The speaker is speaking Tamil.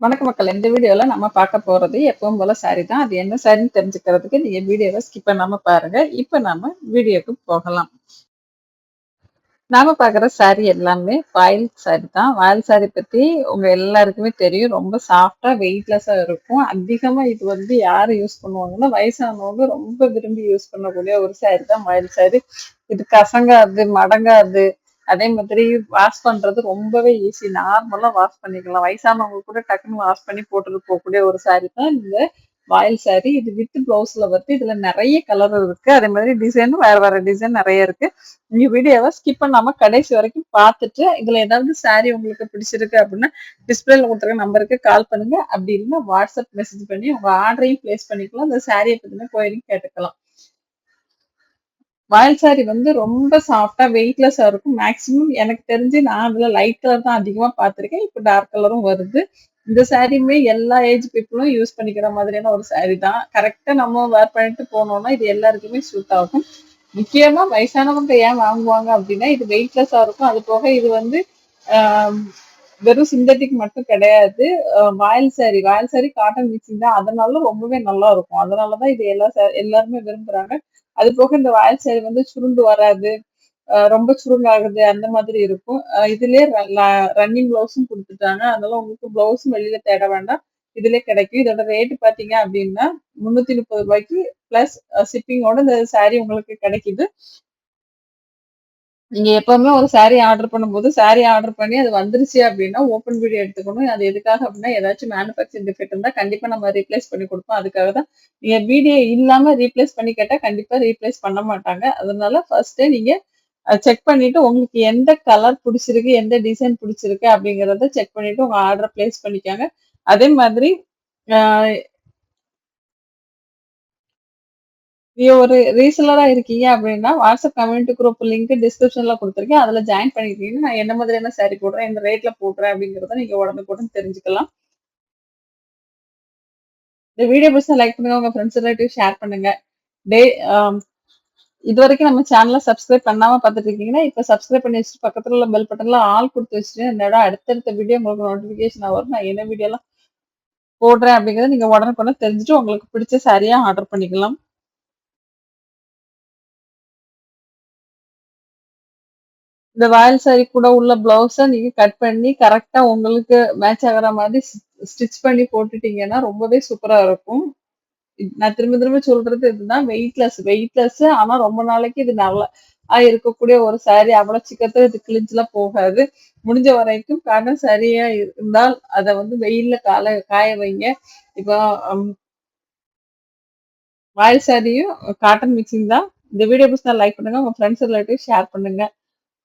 வணக்க மக்கள் இந்த வீடியோல நம்ம பார்க்க போறது எப்பவும் போல சாரி தான் அது என்ன சாரின்னு தெரிஞ்சுக்கிறதுக்கு நீங்க வீடியோவை ஸ்கிப் பண்ணாம பாருங்க. இப்ப நாம வீடியோக்கு போகலாம். நாம பாக்குற சாரி எல்லாமே வாயில் சாரி தான். வாயில் சாரி பத்தி உங்க எல்லாருக்குமே தெரியும். ரொம்ப சாஃப்டா வெயிட்லெஸ்ஸா இருக்கும். அதிகமா இது வந்து யாரு யூஸ் பண்ணுவாங்கன்னா வயசானவங்க ரொம்ப விரும்பி யூஸ் பண்ணக்கூடிய ஒரு சாரி தான் வாயில் சாரி இது கசங்காது மடங்காது. அதே மாதிரி வாஷ் பண்றது ரொம்பவே ஈஸி நார்மலா வாஷ் பண்ணிக்கலாம். வயசானவங்க கூட டக்குன்னு வாஷ் பண்ணி போட்டுட்டு போகக்கூடிய ஒரு சாரி தான் இந்த வாயில் சாரி இது வித் பிளவுஸ்ல வருது. இதுல நிறைய கலர் இருக்கு. அதே மாதிரி டிசைனும் வேற வேற டிசைன் நிறைய இருக்கு. நீங்க வீடியோவை ஸ்கிப் பண்ணாம கடைசி வரைக்கும் பார்த்துட்டு இதுல ஏதாவது சாரி உங்களுக்கு பிடிச்சிருக்கு அப்படின்னா டிஸ்பிளேல கொடுத்துருக்க நம்பருக்கு கால் பண்ணுங்க. அப்படி இல்லைன்னா வாட்ஸ்அப் மெசேஜ் பண்ணி உங்க ஆர்டரையும் பிளேஸ் பண்ணிக்கலாம். அந்த சாரியை பத்தின கோயிலையும் கேட்டுக்கலாம். வாயில் சாரி வந்து ரொம்ப சாஃப்டா வெயிட்லெஸ்ஸா இருக்கும். மேக்ஸிமம் எனக்கு தெரிஞ்சு நான் அதுல லைட் கலர் தான் அதிகமா பார்த்திருக்கேன். இப்போ டார்க் கலரும் வருது. இந்த சாரியுமே எல்லா ஏஜ் பீப்புளும் யூஸ் பண்ணிக்கிற மாதிரியான ஒரு சாரி தான். கரெக்டா நம்ம வேர் பண்ணிட்டு போனோம்னா இது எல்லாருக்குமே சூட் ஆகும். முக்கியமா வயசானவங்க ஏன் வாங்குவாங்க அப்படின்னா இது வெயிட்லெஸ்ஸா இருக்கும். அது போக இது வந்து வெறும் சிந்தட்டிக் மட்டும் கிடையாது. வாயில் சாரி வாயில் சாரி காட்டன் மிக்சிங் தான். அதனால ரொம்பவே நல்லா இருக்கும். அதனாலதான் இது எல்லா எல்லாருமே விரும்புறாங்க. அது போக இந்த வாயில் சைடு வந்து சுருண்டு வராது. ரொம்ப சுருங்காகுது அந்த மாதிரி இருக்கும். இதுலயே ரன்னிங் பிளவுஸும் கொடுத்துட்டாங்க. அதனால உங்களுக்கு பிளவுஸும் வெளியில தேட வேண்டாம். இதுல கிடைக்கும். இதோட ரேட் பாத்தீங்க அப்படின்னா முன்னூத்தி முப்பது ரூபாய்க்கு பிளஸ் ஷிப்பிங்கோட இந்த சாரி உங்களுக்கு கிடைக்குது. நீங்க எப்பவுமே ஒரு சாரி ஆர்டர் பண்ணும்போது சாரி ஆர்டர் பண்ணி அது வந்துருச்சு அப்படின்னா ஓப்பன் வீடியோ எடுத்துக்கணும். அது எதுக்காக அப்படின்னா ஏதாச்சும் மேனுஃபேக்சரிங் டிஃபெக்ட் இருந்தா கண்டிப்பா நம்ம ரீப்ளேஸ் பண்ணி கொடுப்போம். அதுக்காக தான் நீங்க வீடியோ இல்லாம ரீப்ளேஸ் பண்ணி கேட்டா கண்டிப்பா ரீப்ளேஸ் பண்ண மாட்டாங்க. அதனால ஃபர்ஸ்டே நீங்க செக் பண்ணிட்டு உங்களுக்கு எந்த கலர் பிடிச்சிருக்கு எந்த டிசைன் பிடிச்சிருக்கு அப்படிங்கறத செக் பண்ணிட்டு உங்க ஆர்டர் பிளேஸ் பண்ணிக்காங்க. அதே மாதிரி நீ ஒரு ரீசெல்லரா இருக்கீங்க அப்படின்னா வாட்ஸ்அப் கம்யூனிட்டி குரூப் லிங்க் டிஸ்கிரிப்ஷன்ல கொடுத்துருக்கேன். அதுல ஜாயின் பண்ணிருக்கீங்க. நான் என்ன மாதிரியான சாரி போடுறேன் எந்த ரேட்ல போடுறேன் அப்படிங்கறத நீங்க உடனுக்குடன் தெரிஞ்சுக்கலாம். இந்த வீடியோ பிடிச்சா லைக் பண்ணுங்க உங்க ஃப்ரெண்ட்ஸ் ரிலேட்டிவ் ஷேர் பண்ணுங்க. டே இது வரைக்கும் நம்ம சேனலை சப்ஸ்கிரைப் பண்ணாம பார்த்துட்டு இருக்கீங்கன்னா இப்போ சப்ஸ்கிரைப் பண்ணி வச்சுட்டு பக்கத்துல உள்ள பெல் பட்டன்ல ஆல் கொடுத்து வச்சுட்டு என்னோட அடுத்தடுத்த வீடியோ உங்களுக்கு நோட்டிபிகேஷன் வரும் நான் என்ன வீடியோலாம் போடுறேன் அப்படிங்கறத நீங்க உடனுக்குடன் தெரிஞ்சுட்டு உங்களுக்கு பிடிச்ச சாரியா ஆர்டர் பண்ணிக்கலாம். இந்த வாயில் சாரி கூட உள்ள பிளவுஸ நீங்க கட் பண்ணி கரெக்டா உங்களுக்கு மேட்ச் ஆகிற மாதிரி ஸ்டிச் பண்ணி போட்டுட்டீங்கன்னா ரொம்பவே சூப்பரா இருக்கும். நான் திரும்ப திரும்ப சொல்றது இதுதான் வெயிட்லெஸ் வெயிட்லெஸ் ஆனா ரொம்ப நாளைக்கு இது நல்லா இருக்கக்கூடிய ஒரு சாரி அவ்வளவு சீக்கிரத்துல இது கிழிஞ்செல்லாம் போகாது. முடிஞ்ச வரைக்கும் காட்டன் சரியா இருந்தால் அதை வந்து வெயில்ல கால காய வைங்க. இப்போ வாயில் சாரியும் காட்டன் மிக்சிங் தான். இந்த வீடியோ பிடிச்சா லைக் பண்ணுங்க. உங்க ஃப்ரெண்ட்ஸ் ரிலேட்டிவ் ஷேர் பண்ணுங்க.